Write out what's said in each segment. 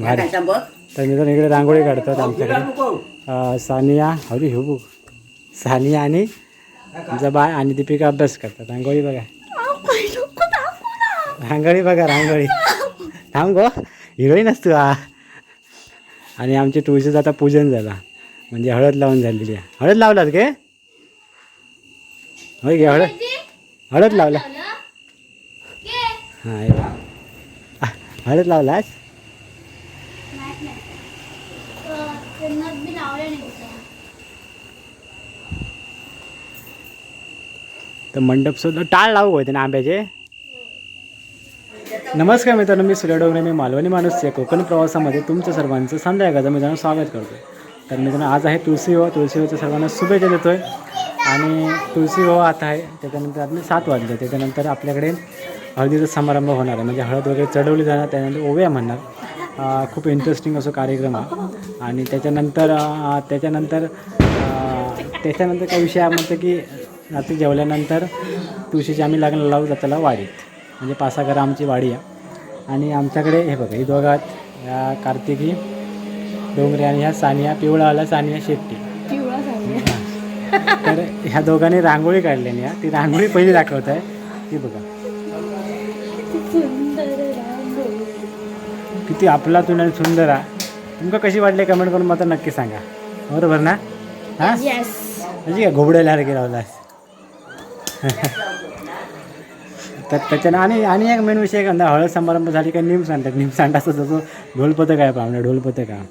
भारी. तर मी तर इकडे रांगोळी काढतात आमच्याकडे. सानिया अरे हो बघ. सानिया आणि जबा आणि दीपिका अभ्यास करतात. रांगोळी बघा. रांगोळी बघा रांगोळी. थांब गो हिरोईन असतो हा. आणि आमच्या तुळशीचं आता पूजन झाला. म्हणजे हळद लावून झालेली आहे. हळद लावलात गे? होय गे हळद? हळद लावला. हां हे हळद लावलास? तर मंडप सुद्धा टाळ लावू होते ना आंब्याचे? नमस्कार मित्रांनो मी सूर्य डोंगरे मी मालवणी माणूस आहे कोकण प्रवासामध्ये तुमचं सर्वांचं संध्याकाळचं मित्रांनो स्वागत करतो तर मित्रांनो आज आहे तुळशी हो तुळशी सर्वांना शुभेच्छा देतोय. आणि तुळशी हो आता आहे. त्याच्यानंतर आपले सात वाजले. त्याच्यानंतर आपल्याकडे हळदीचा समारंभ होणार आहे. म्हणजे हळद वगैरे चढवली जाणार. त्यानंतर ओव्या म्हणणार. खूप इंटरेस्टिंग असं कार्यक्रम आहे. आणि त्याच्यानंतर त्याच्यानंतर त्याच्यानंतर काही विषय म्हणतो की रात्री जेवल्यानंतर तुळशीची आम्ही लग्न लावू जाताला वाडीत. म्हणजे घरं आमची वाडी आहे. आणि आमच्याकडे हे बघा ही दोघात या कार्तिकी डोंगरे आणि ह्या सानिया पिवळावाला सानिया शेट्टी. तर ह्या दोघांनी रांगोळी काढलेली आहे ती रांगोळी पहिली दाखवत आहे. ती बघा. किती आपला तुला सुंदर आहे तुमका कशी वाटली कमेंट करून मला नक्की सांगा. बरोबर ना? हां? म्हणजे काय घोबड्याला सारखे लावलास तर त्याच्यानं आणि आणि एक मेन विषय काय हळद समारंभ झाली का निम सांगतात निम सांडाचं जसं ढोलपथक आहे पाहुणे ढोलपथक आहे.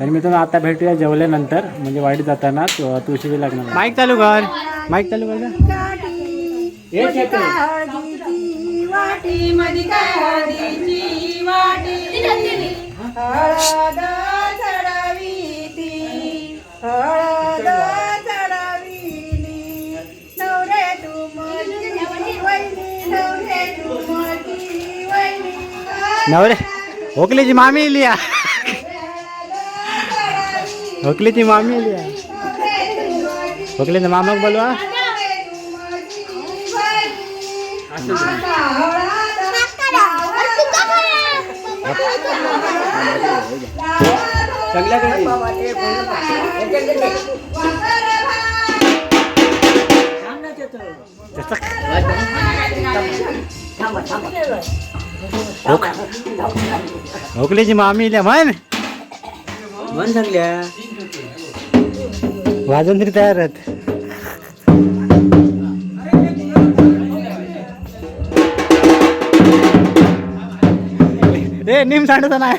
तर मी तुम्हाला आता भेटूया जेवल्यानंतर म्हणजे वाडीत जाताना तु- तुळशीची लग्न माईक चालू कर. माईक चालू कर? हे वाटी हळद चढविली नवरे तू माझी वैनी नवरे तू माझी वैनी नवरे ओकलीची मामी लिया ओकलीची मामी लिया ओकलीचा मामाक बोलवा ओक ओकलीची मामी लिया म्हण. मन सांगल्या वाजून तरी तयार आहेत. ए निम सांडत नाही.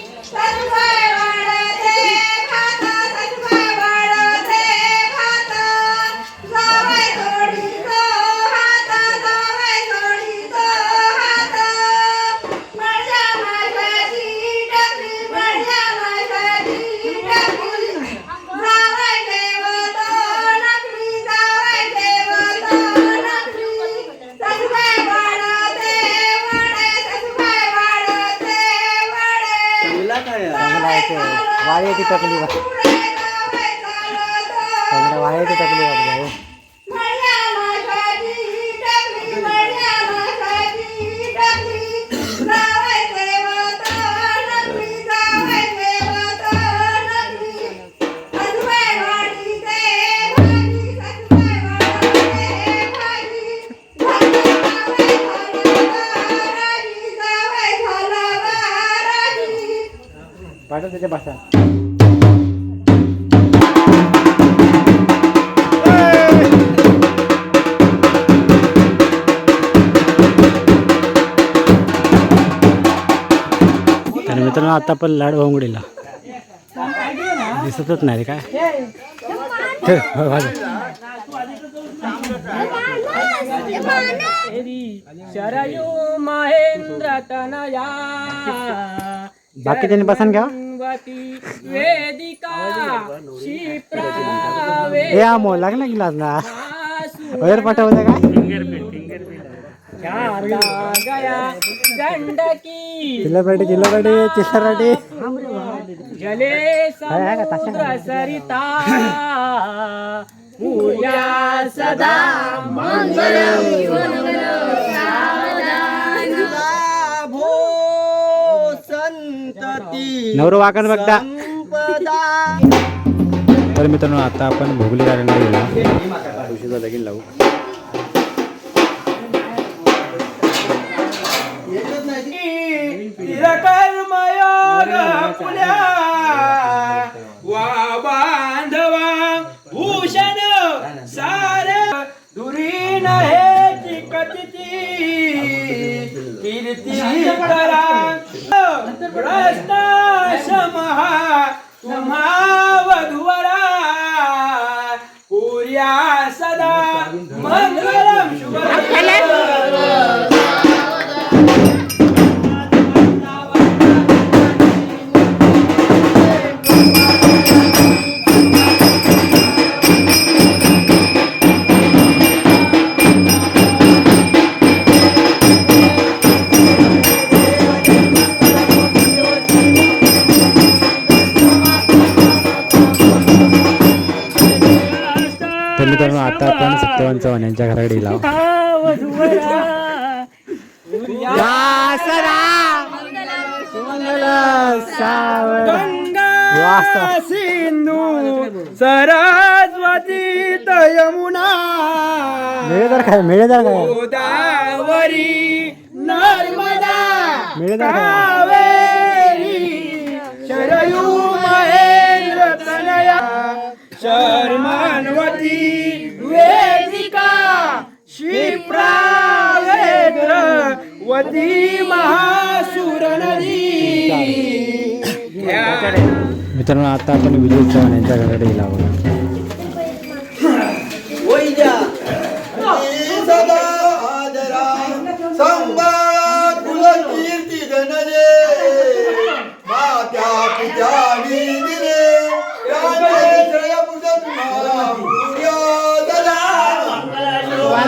त्याच्या भाषा. तर मित्रांनो आता पण लाड भोंगडीला. दिसतच नाही रे काय? ठेव, हो, वाजव. शरयू महेंद्र तनया. बाकीच्यांनी पसंत घ्या वती वेदिका शिप्रा ए आमो लागला गिलास ना. वयर पाठवलं काय गया जले समुद्र सरिता पूर्या सदा भो नवरो वाकण बघता. तर मित्रांनो आता आपण भोगली गार्डनला गेलो. तुळशीचा लगीन लावू कर्मयोग फुल्या मंगलम शुभ तर मित्रांनो आता आपण सत्यवान चव्हाण यांच्या घराकडे गेलो सिंधू सरस्वती यमुना मिळेदार काय? मिळेदार काय? गोदावरी नर्मदा. मिळेदार कावेरी. शरयू महेंद्र तनया. शर्मानवती वेदिका क्षिप्रा वती महासुर नदी मित्रांनो आता आपण विजय चव्हाण यांच्या घराकडे गेलो आहोत.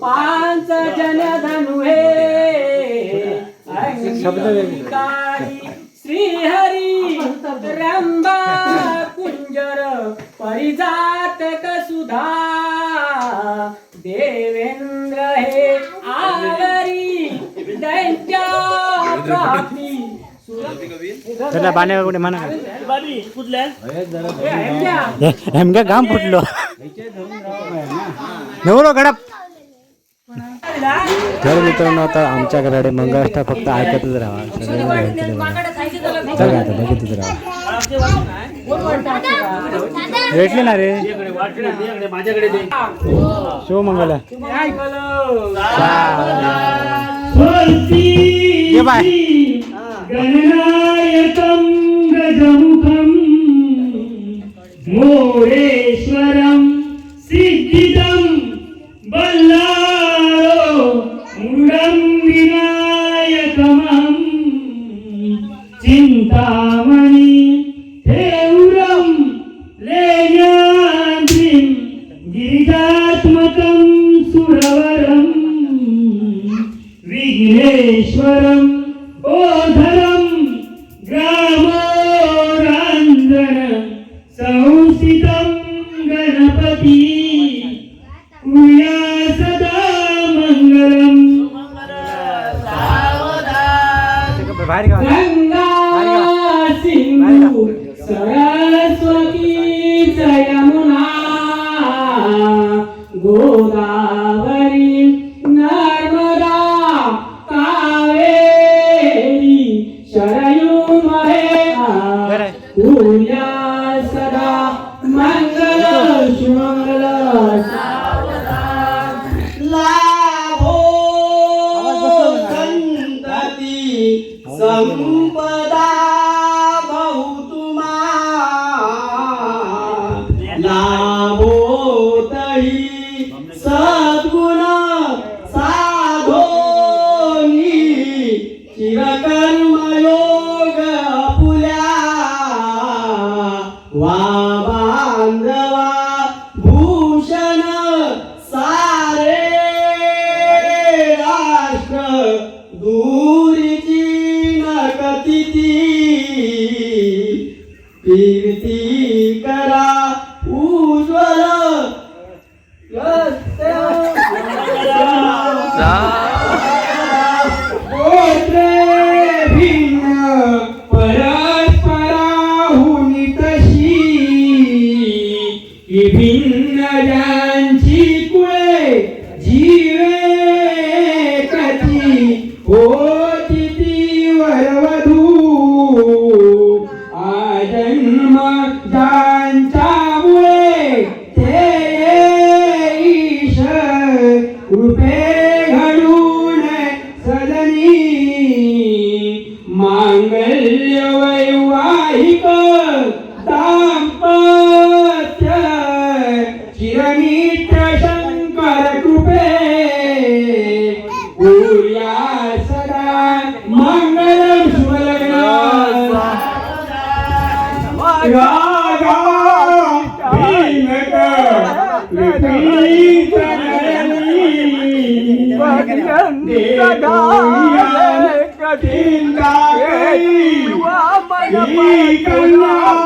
पांच जनधनु हे शब्द वेगळे. अंगीकारी श्रीहरी रंबा कुंजर परिजातक सुधा देवेंद्र हे आवरी दैत्या प्राप्ती त्याला बाणे कुठे म्हणा हेमद्या. हेमक्या घाम फुटलो नवरो गडप. तर मित्रांनो आता आमच्या घराकडे मंगळाष्टा फक्त ऐकतच राहा. बघा चला आता बघतच राहा. भेटले ना रे? शिव मंगला. बाय. गणनायकं गजमुखं मोरेश्वरं ഈശ്വരം 人奇贵，一。Kalian tidak ada Kita kei Ikan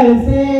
ese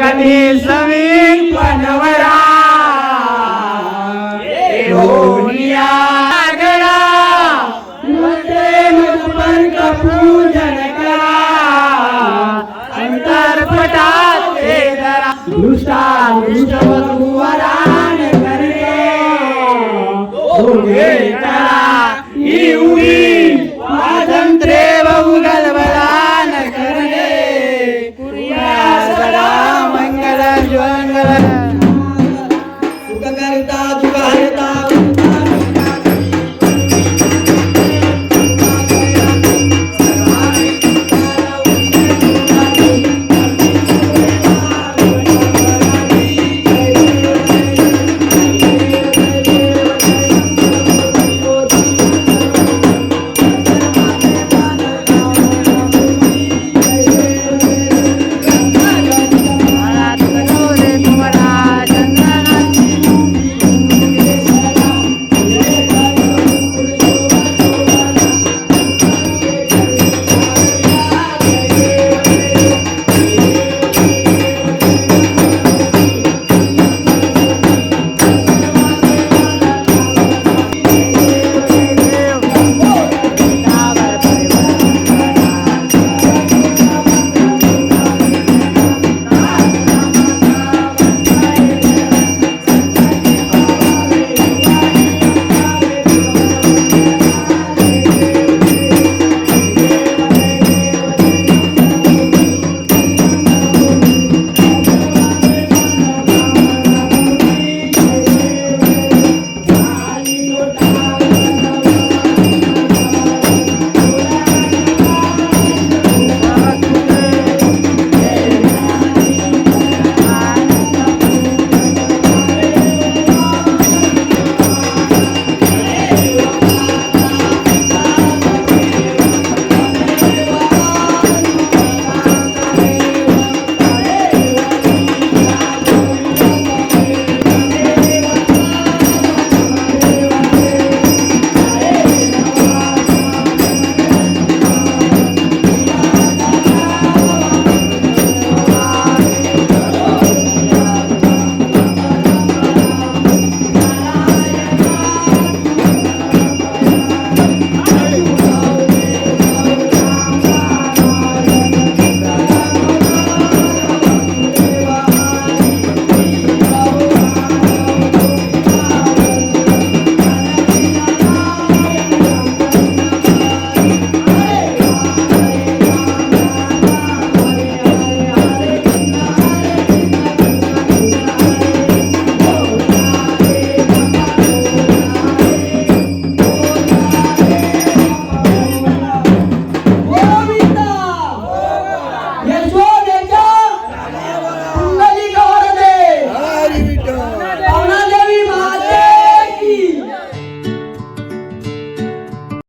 Jagdish Veer पनवरा.